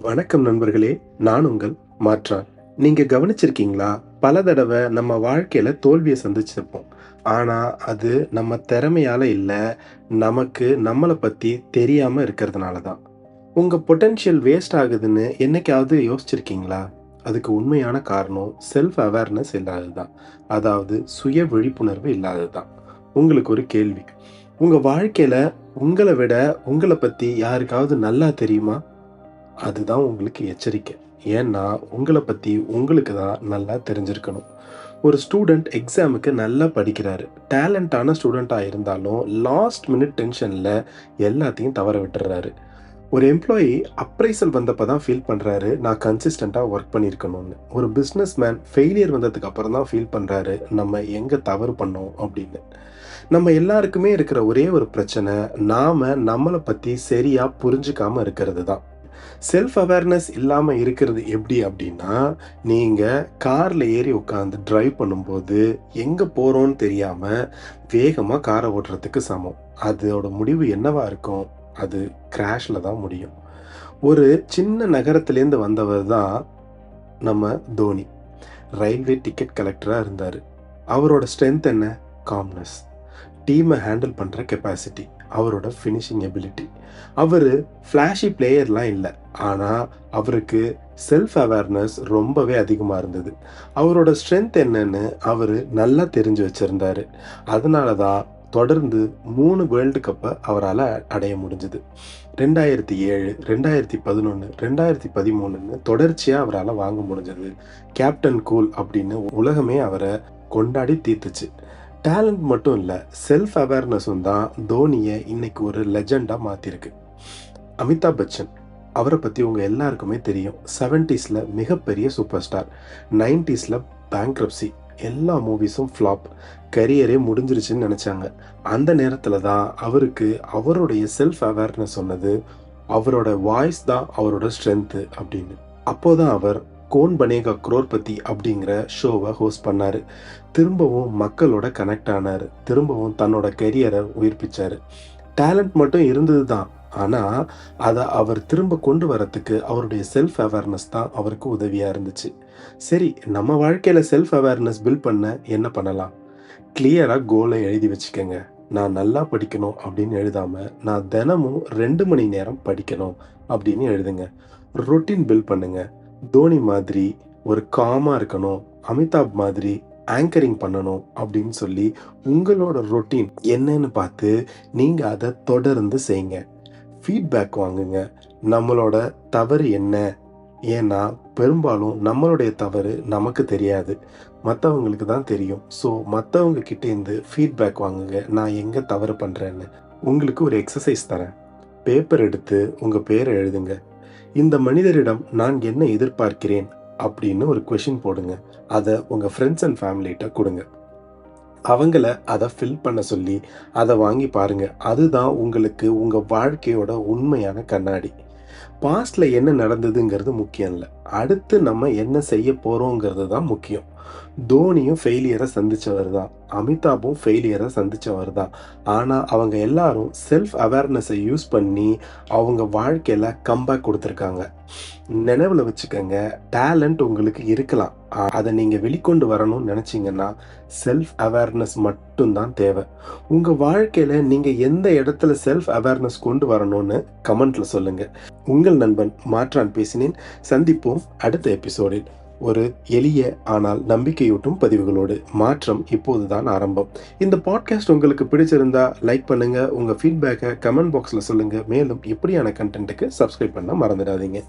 வணக்கம் நண்பர்களே நான் உங்கள் மாற்றான். நீங்க கவனிச்சிருக்கீங்களா? பல தடவை நம்ம வாழ்க்கையில தோல்வியை சந்திச்சிருப்போம். ஆனா அது நம்ம திறமையால இல்ல நமக்கு நம்மளை பத்தி தெரியாம இருக்கிறதுனால தான். உங்க பொட்டென்ஷியல் வேஸ்ட் ஆகுதுன்னு என்னைக்காவது யோசிச்சிருக்கீங்களா? அதுக்கு உண்மையான காரணம் செல்ஃப் அவேர்னஸ் இல்லாததுதான் அதாவது சுய விழிப்புணர்வு இல்லாததுதான் உங்களுக்கு ஒரு கேள்வி. உங்க வாழ்க்கையில உங்களை விட உங்களை பத்தி யாருக்காவது நல்லா தெரியுமா? அதுதான் உங்களுக்கு எச்சரிக்கை. ஏன்னா உங்களை பற்றி உங்களுக்கு தான் நல்லா தெரிஞ்சிருக்கணும். ஒரு ஸ்டூடெண்ட் எக்ஸாமுக்கு நல்லா படிக்கிறாரு. டேலண்டான ஸ்டூடெண்ட்டாக இருந்தாலும் லாஸ்ட் மினிட் டென்ஷனில் எல்லாத்தையும் தவற விட்டுறாரு. ஒரு எம்ப்ளாயி அப்ரைசல் வந்தப்போ தான் ஃபீல் பண்ணுறாரு நான் கன்சிஸ்டண்ட்டாக ஒர்க் பண்ணியிருக்கணும்னு ஒரு பிஸ்னஸ் மேன் ஃபெயிலியர் வந்ததுக்கு அப்புறம் தான் ஃபீல் பண்ணுறாரு நம்ம எங்கே தவறு பண்ணோம் அப்படின்னு. நம்ம எல்லாருக்குமே இருக்கிற ஒரே ஒரு பிரச்சனை நாம் நம்மளை பற்றி சரியாக புரிஞ்சுக்காமல் இருக்கிறது தான். செல்ஃப் அவேர்னஸ் இல்லாமல் இருக்கிறது எப்படி அப்படின்னா நீங்கள் காரில் ஏறி உட்காந்து ட்ரைவ் பண்ணும்போது எங்கே போகிறோன்னு தெரியாமல் வேகமாக காரை ஓட்டுறதுக்கு சமம். அதோட முடிவு என்னவா இருக்கும்? அது கிராஷில் தான் முடியும். ஒரு சின்ன நகரத்துலேருந்து வந்தவர் தான் நம்ம தோனி. ரயில்வே டிக்கெட் கலெக்டராக இருந்தார். அவரோட ஸ்ட்ரென்த் என்ன? காம்னஸ் டீமை ஹேண்டில் பண்ணுற கெப்பாசிட்டி அவரோட ஃபினிஷிங் எபிலிட்டி அவர் ஃப்ளாஷி பிளேயர்லாம் இல்லை. ஆனால் அவருக்கு செல்ஃப் அவேர்னஸ் ரொம்பவே அதிகமாக இருந்தது. அவரோட ஸ்ட்ரென்த் என்னன்னு அவர் நல்லா தெரிஞ்சு வச்சுருந்தாரு. அதனால தான் தொடர்ந்து மூணு வேர்ல்டு கப்பை அவரால் அடைய முடிஞ்சுது. ரெண்டாயிரத்தி ஏழு ரெண்டாயிரத்தி பதினொன்று ரெண்டாயிரத்தி பதிமூணுன்னு தொடர்ச்சியாக அவரால் வாங்க முடிஞ்சது. கேப்டன் கூல் அப்படின்னு உலகமே அவரை கொண்டாடி தீர்த்துச்சு. டேலண்ட் மட்டும் இல்லை செல்ஃப் அவேர்னஸும் தான் தோனியை இன்னைக்கு ஒரு லெஜெண்டாக மாற்றிருக்கு அமிதாப் பச்சன் அவரை பற்றி உங்கள் எல்லாருக்குமே தெரியும். செவன்ட்டீஸில் மிகப்பெரிய சூப்பர் ஸ்டார் நைன்டிஸில் பேங்க்ரப்சி எல்லா மூவிஸும் ஃப்ளாப் கரியரே முடிஞ்சிருச்சுன்னு நினச்சாங்க. அந்த நேரத்தில் தான் அவருக்கு அவருடைய செல்ஃப் அவேர்னஸ் சொன்னது அவரோட வாய்ஸ் தான் அவரோட ஸ்ட்ரென்த்து அப்படின்னு. அப்போதான் அவர் கோன் பனேகா குரோர்பதி அப்படிங்கிற ஷோவை ஹோஸ்ட் பண்ணார். திரும்பவும் மக்களோட கனெக்ட் ஆனார். திரும்பவும் தன்னோட கெரியரை உயிர்ப்பிச்சார். டேலண்ட் மட்டும் இருந்தது தான் ஆனால் அதை அவர் திரும்ப கொண்டு வரத்துக்கு அவருடைய செல்ஃப் அவேர்னஸ் தான் அவருக்கு உதவியாக இருந்துச்சு. சரி நம்ம வாழ்க்கையில் செல்ஃப் அவேர்னஸ் பில்ட் பண்ண என்ன பண்ணலாம்? கிளியராக கோலை எழுதி வச்சுக்கோங்க. நான் நல்லா படிக்கணும் அப்படின்னு எழுதாமல் நான் தினமும் ரெண்டு மணி நேரம் படிக்கணும் அப்படின்னு எழுதுங்க. ரொட்டீன் பில்ட் பண்ணுங்கள் தோனி மாதிரி ஒரு காமாக இருக்கணும் அமிதாப் மாதிரி ஆங்கரிங் பண்ணணும் அப்படின்னு சொல்லி உங்களோட ரொட்டீன் என்னன்னு பார்த்து நீங்கள் அதை தொடர்ந்து செய்யுங்க. ஃபீட்பேக் வாங்குங்க. நம்மளோட தவறு என்ன? ஏன்னா பெரும்பாலும் நம்மளுடைய தவறு நமக்கு தெரியாது. மற்றவங்களுக்கு தான் தெரியும். ஸோ மற்றவங்க கிட்டேருந்து ஃபீட்பேக் வாங்குங்க. நான் எங்கே தவறு பண்ணுறேன்னு உங்களுக்கு ஒரு எக்ஸசைஸ் தரேன். பேப்பர் எடுத்து உங்கள் பேரை எழுதுங்க. இந்த மனிதரிடம் நான் என்ன எதிர்பார்க்கிறேன் அப்படின்னு ஒரு கொஷின் போடுங்க. அதை உங்கள் ஃப்ரெண்ட்ஸ் அண்ட் ஃபேமிலிகிட்ட கொடுங்க. அவங்கள அதை ஃபில் பண்ண சொல்லி அதை வாங்கி பாருங்கள் அதுதான் உங்களுக்கு உங்கள் வாழ்க்கையோட உண்மையான கண்ணாடி. பாஸ்டில் என்ன நடந்ததுங்கிறது முக்கியம் இல்லை. அடுத்து நம்ம என்ன செய்ய போகிறோங்கிறது தான் முக்கியம். தோனியும் ஃபெயிலியரை சந்திச்சவர் தான். அமிதாபும் ஃபெயிலியரை சந்திச்சவர் தான். ஆனால் அவங்க எல்லாரும் செல்ஃப் அவேர்னஸை யூஸ் பண்ணி அவங்க வாழ்க்கையில் கம்பேக் கொடுத்துருக்காங்க. நினைவில் வச்சுக்கோங்க டேலண்ட் உங்களுக்கு இருக்கலாம். அதை நீங்கள் வெளிக்கொண்டு வரணும்னு நினச்சிங்கன்னா செல்ஃப் அவேர்னஸ் மட்டும்தான் தேவை. உங்கள் வாழ்க்கையில் நீங்கள் எந்த இடத்துல செல்ஃப் அவேர்னஸ் கொண்டு வரணும்னு கமெண்ட்டில் சொல்லுங்கள் உங்கள் நண்பன் மாற்றான் பேசினேன். சந்திப்போம் அடுத்த எபிசோடில் ஒரு எளிய ஆனால் நம்பிக்கையூட்டும் பதிவுகளோடு. மாற்றம் இப்போதுதான் ஆரம்பம். இந்த பாட்காஸ்ட் உங்களுக்கு பிடிச்சிருந்தா லைக் பண்ணுங்க. உங்க ஃபீட்பேக்கை கமெண்ட் பாக்ஸ்ல சொல்லுங்க. மேலும் இப்படியான கண்டென்ட்டுக்கு சப்ஸ்கிரைப் பண்ண மறந்துடாதீங்க.